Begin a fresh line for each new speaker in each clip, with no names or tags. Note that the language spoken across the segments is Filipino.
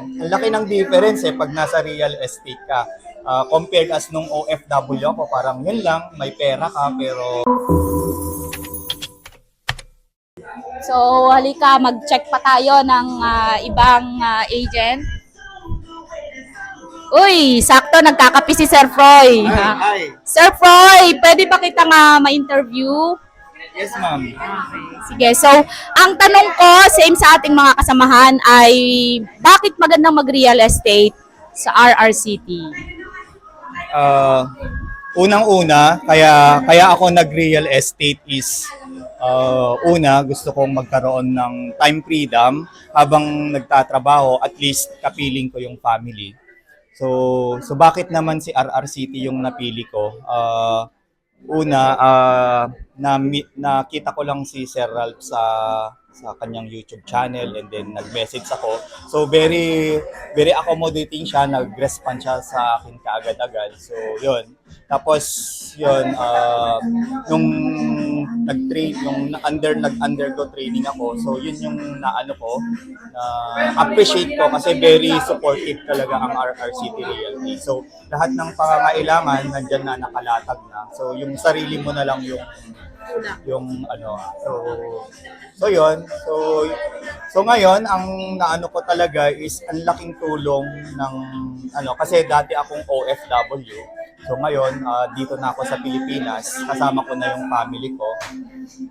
ang laki ng difference eh pag nasa real estate ka. Ah, compared as nung OFW ako, parang yun lang, may pera ka pero
So, halika, mag-check pa tayo ng ah, ibang ah, agent. Uy, sakto, nagkakapi si Sir Froy. ha?
Hi,
Sir Froy, pwede ba kita nga ma-interview?
Yes, ma'am.
Sige, so, ang tanong ko, same sa ating mga kasamahan, ay bakit magandang mag-real estate sa RRCT?
Uh, unang-una, kaya kaya ako nag-real estate is uh, una, gusto kong magkaroon ng time freedom habang nagtatrabaho, at least kapiling ko yung family. So, so bakit naman si RRCT yung napili ko? Uh, una, uh, na nakita ko lang si Sir Ralph sa sa kanyang YouTube channel and then nag-message ako. So very very accommodating siya, nag-respond siya sa akin kaagad-agad. So yun. Tapos yun uh, nung nag-train nung under nag-undergo training ako. So yun yung naano ko na appreciate ko kasi very supportive talaga ang RRCT Realty. So lahat ng pangangailangan nandiyan na nakalatag na. So yung sarili mo na lang yung yung ano so so yon so so ngayon ang naano ko talaga is ang laking tulong ng ano kasi dati akong OFW so ngayon ah, dito na ako sa Pilipinas. Kasama ko na yung family ko.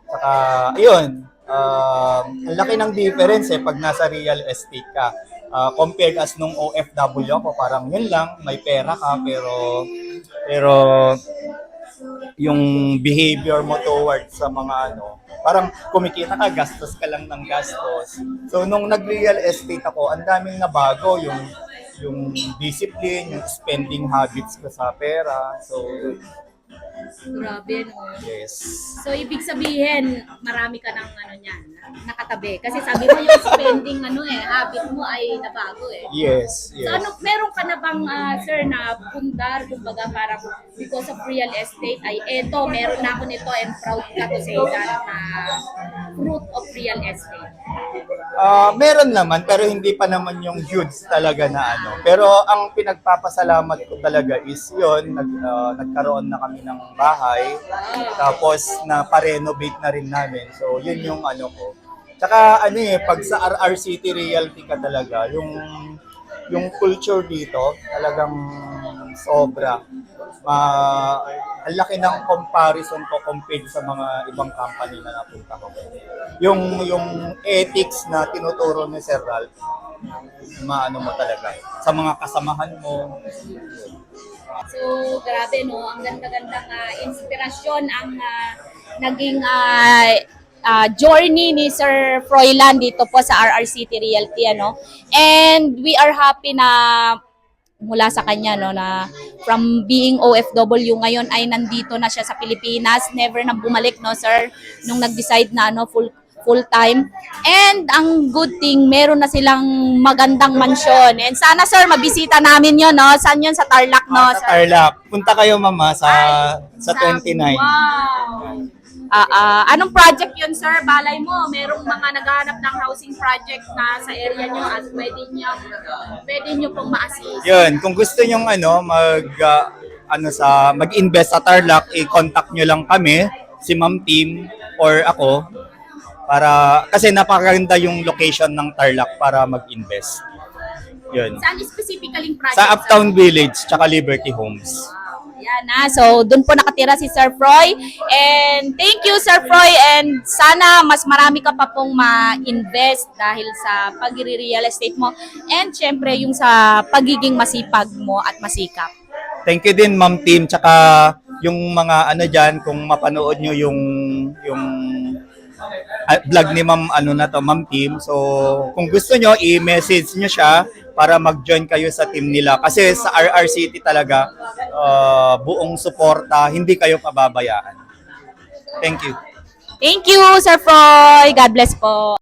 Saka ayun ah, ang laki ng difference eh pag nasa real estate ka. Ah, compared as nung OFW ako parang yun lang may pera ka pero pero yung behavior mo towards sa mga ano, parang kumikita ka, gastos ka lang ng gastos. So nung nag-real estate ako, ang daming nabago yung yung discipline, yung spending habits ko sa pera. So
Grabe, no?
yes.
So, ibig sabihin, marami ka ng ano niyan, nakatabi. Kasi sabi mo yung spending, ano eh, habit mo ay nabago eh.
Yes,
So
yes.
ano, meron ka na bang, ah, sir, na pundar, kumbaga parang because of real estate, ay eto, meron na ako nito and proud ka to say that na fruit of real estate.
Ah, meron naman pero hindi pa naman yung huge talaga na ano. Pero ang pinagpapasalamat ko talaga is 'yon, nag ah, nagkaroon na kami ng bahay. Tapos na pa-renovate na rin namin. So 'yun yung ano ko. Tsaka ano eh pag sa RRCT Realty ka talaga, yung yung culture dito talagang sobra. Ma ang laki ng comparison ko compared sa mga ibang company na napunta ko. Yung yung ethics na tinuturo ni Sir Ralph, maano mo talaga sa mga kasamahan mo.
So, grabe no, ang ganda-gandang ah, inspirasyon ang ah, naging ah, ah, journey ni Sir Froilan dito po sa RRCT Realty ano. And we are happy na mula sa kanya no na from being OFW ngayon ay nandito na siya sa Pilipinas, never na bumalik no sir nung nag-decide na ano full full time. And ang good thing, meron na silang magandang mansyon. And sana sir, mabisita namin 'yon no. Saan 'yon sa Tarlac no?
Ah, sa Tarlac, punta kayo mama sa sa 29.
Wow. Ah, ah, anong project 'yon sir? Balay mo, merong mga naghahanap ng housing project na sa area nyo at pwede nyo, pwede nyo pong ma-assist.
Yun, kung gusto niyo ano mag ah, ano sa mag-invest sa Tarlac, i-contact niyo lang kami, si Ma'am Team or ako para kasi napakaganda yung location ng Tarlac para mag-invest. Yun.
Saan specifically project?
Sa Uptown Village tsaka Liberty Homes.
Yan na. So, doon po nakatira si Sir Froy. And thank you, Sir Froy. And sana mas marami ka pa pong ma-invest dahil sa pag-real estate mo. And syempre, yung sa pagiging masipag mo at masikap.
Thank you din Ma'am Team tsaka yung mga ano diyan kung mapanood nyo yung yung vlog ni Ma'am ano na to Ma'am Team. So kung gusto nyo i-message nyo siya para mag-join kayo sa team nila kasi sa RRCT talaga ah, buong suporta, hindi kayo pababayaan. Thank you.
Thank you, Sir Froy. God bless po.